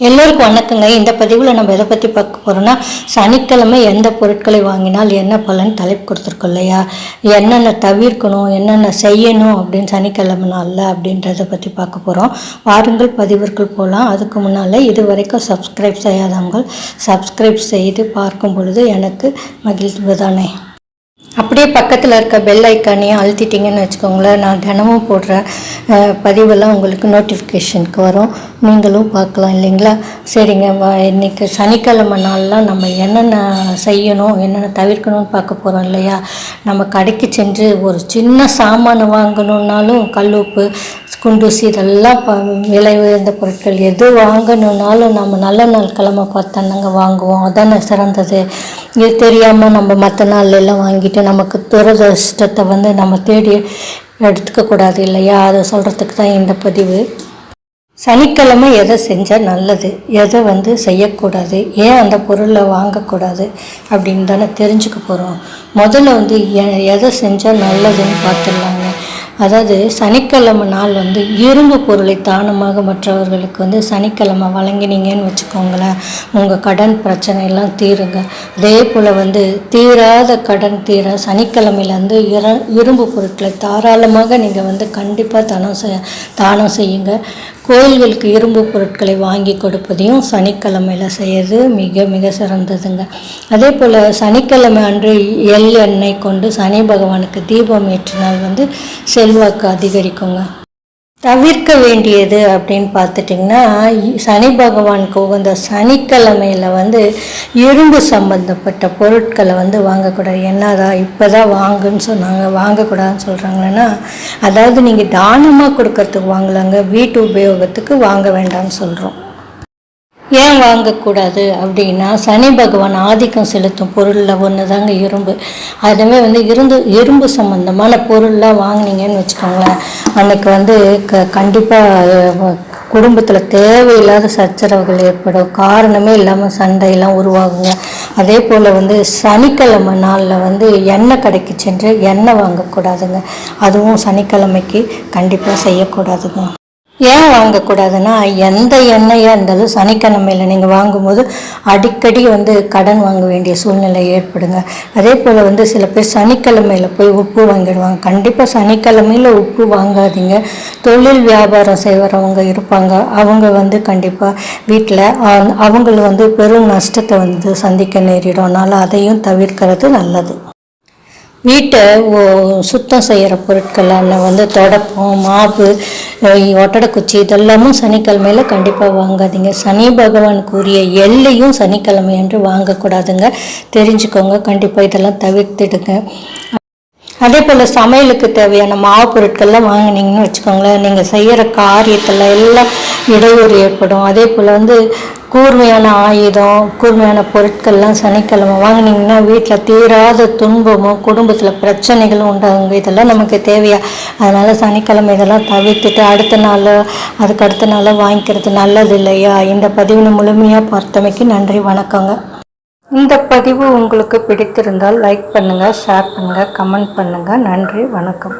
எல்லோருக்கும் வணக்கங்க. இந்த பதிவில் நம்ம எதை பற்றி பார்க்க போகிறோம்னா சனிக்கிழமை எந்த பொருட்களை வாங்கினால் என்ன பலன் தலைப்பு கொடுத்துருக்கோம் இல்லையா? என்னென்ன தவிர்க்கணும் என்னென்ன செய்யணும் அப்படின்னு சனிக்கிழமை நாளில் அப்படின்றத பற்றி பார்க்க போகிறோம் வாருங்கள் பதிவிற்குள் போகலாம் அதுக்கு முன்னால் இது வரைக்கும் சப்ஸ்கிரைப் செய்யாதவங்க சப்ஸ்கிரைப் செய்து பார்க்கும் பொழுது எனக்கு மகிழ்வு தானே? அப்படியே பக்கத்தில் இருக்க பெல் ஐக்கானையும் அழுத்திட்டிங்கன்னு வச்சுக்கோங்களேன். நான் தினமும் போடுற பதிவெல்லாம் உங்களுக்கு நோட்டிஃபிகேஷனுக்கு வரும். நீங்களும் பார்க்கலாம் இல்லைங்களா? சரிங்க இன்னைக்கு சனிக்கிழமை நாள்லாம் நம்ம என்னென்ன செய்யணும் என்னென்ன தவிர்க்கணும்னு பார்க்க போகிறோம் இல்லையா? நம்ம கடைக்கு சென்று ஒரு சின்ன சாமானை வாங்கணுன்னாலும் கல் உப்பு குண்டூசி இதெல்லாம் ப விலை உயர்ந்த பொருட்கள் எது வாங்கணுன்னாலும் நம்ம நல்ல நாள் கிழமை பார்த்தாங்க வாங்குவோம். அதானே சிறந்தது. இது தெரியாமல் நம்ம மற்ற நாள்லாம் வாங்கிட்டு நமக்கு துரதிருஷ்டத்தை வந்து நம்ம தேடி எடுத்துக்கக்கூடாது இல்லையா? அதை சொல்கிறதுக்கு தான் இந்த பதிவு. சனிக்கிழமை எதை செஞ்சால் நல்லது? எதை வந்து செய்யக்கூடாது? ஏன் அந்த பொருளை வாங்கக்கூடாது? அப்படின்னு தானே தெரிஞ்சுக்க போகிறோம் முதல்ல வந்து எ- எதை செஞ்சால் நல்லதுன்னு பார்த்துடலாங்க. அதாவது சனிக்கிழமை நாள் வந்து இரும்பு பொருளை தானமாக மற்றவர்களுக்கு வந்து சனிக்கிழமை வழங்கினீங்கன்னு வச்சுக்கோங்களேன். உங்கள் கடன் பிரச்சனையெல்லாம் தீருங்க. அதே போல் வந்து தீராத கடன் தீர சனிக்கிழமையில வந்து இர இரும்பு பொருட்களை தாராளமாக நீங்கள் வந்து கண்டிப்பாக தானம் செய் தானம் செய்யுங்க. கோயில்களுக்கு இரும்பு பொருட்களை வாங்கி கொடுப்பதையும் சனிக்கிழமையில் செய்யறது மிக மிக சிறந்ததுங்க. அதே போல் சனிக்கிழமை அன்று எள் எண்ணெய் கொண்டு சனி பகவானுக்கு தீபம் ஏற்றினால் வந்து செல்வாக்கு அதிகரிக்குங்க. தவிர்க்க வேண்டியது அப்படின்னு பார்த்துட்டிங்கன்னா சனி பகவானுக்கு உகந்த சனிக்கிழமையில் வந்து இரும்பு சம்பந்தப்பட்ட பொருட்களை வந்து வாங்கக்கூடாது. என்னதான் இப்போ தான் வாங்குன்னு சொன்னாங்க வாங்கக்கூடாதுன்னு சொல்கிறாங்கன்னா அதாவது நீங்கள் தானமாக கொடுக்கறதுக்கு வாங்கலாங்க வீட்டு உபயோகத்துக்கு வாங்க வேண்டாம்னு சொல்கிறோம் ஏன் வாங்கக்கூடாது அப்படின்னா சனி பகவான் ஆதிக்கம் செலுத்தும் பொருளில் ஒன்று தாங்க இரும்பு. அதுவுமே வந்து இருந்து இரும்பு சம்மந்தமான பொருள்லாம் வாங்குனீங்கன்னு வச்சுக்கோங்களேன். அன்னைக்கு வந்து க கண்டிப்பாக குடும்பத்தில் தேவையில்லாத சச்சரவுகள் ஏற்படும். காரணமே இல்லாமல் சண்டையெல்லாம் உருவாகுங்க. அதே போல் வந்து சனிக்கிழமை நாளில் வந்து எண்ணெய் கடைக்கு சென்று எண்ணெய் வாங்கக்கூடாதுங்க. அதுவும் சனிக்கிழமைக்கு கண்டிப்பாக செய்யக்கூடாதுங்க. ஏன் வாங்கக்கூடாதுன்னா எந்த எண்ணெயாக இருந்தாலும் சனிக்கிழமையில் நீங்கள் வாங்கும்போது அடிக்கடி வந்து கடன் வாங்க வேண்டிய சூழ்நிலை ஏற்படுங்க. அதே போல் வந்து சில பேர் சனிக்கிழமையில் போய் உப்பு வாங்கிடுவாங்க. கண்டிப்பாக சனிக்கிழமையில் உப்பு வாங்காதீங்க. தொழில் வியாபாரம் செய்கிறவங்க இருப்பாங்க. அவங்க வந்து கண்டிப்பாக வீட்டில் அவங்கள வந்து பெரும் நஷ்டத்தை வந்து சந்திக்க நேரிடும். அதனால் அதையும் தவிர்க்கிறது நல்லது. வீட்டை சுத்தம் செய்கிற பொருட்களான வந்து தொடப்பம் மாவு ஒட்டடக்குச்சி இதெல்லாமும் சனிக்கிழமையில் கண்டிப்பாக வாங்காதீங்க. சனி பகவானுக்கு உரிய எல்லையும் சனிக்கிழமை என்று வாங்கக்கூடாதுங்க. தெரிஞ்சுக்கோங்க கண்டிப்பாக இதெல்லாம் தவிர்த்துடுங்க. அதே போல் சமையலுக்கு தேவையான மாவு பொருட்கள்லாம் வாங்குனீங்கன்னு வச்சுக்கோங்களேன். நீங்கள் செய்கிற காரியத்தில் எல்லாம் இடையூறு ஏற்படும். அதே போல் வந்து கூர்மையான ஆயுதம் கூர்மையான பொருட்கள்லாம் சனிக்கிழமை வாங்குனீங்கன்னா வீட்டில் தீராத துன்பமும் குடும்பத்தில் பிரச்சனைகளும் உண்டாகுங்க. இதெல்லாம் நமக்கு தேவையா? அதனால் சனிக்கிழமை இதெல்லாம் தவிர்த்துட்டு அடுத்த நாள் அதுக்கு அடுத்த நாள் வாங்கிக்கிறது நல்லது இல்லையா? இந்த பதிவினை முழுமையாக பார்த்தமைக்கு நன்றி வணக்கங்க. இந்த பதிவு உங்களுக்கு பிடித்திருந்தால் லைக் பண்ணுங்கள் ஷேர் பண்ணுங்கள் கமெண்ட் பண்ணுங்கள் நன்றி வணக்கம்.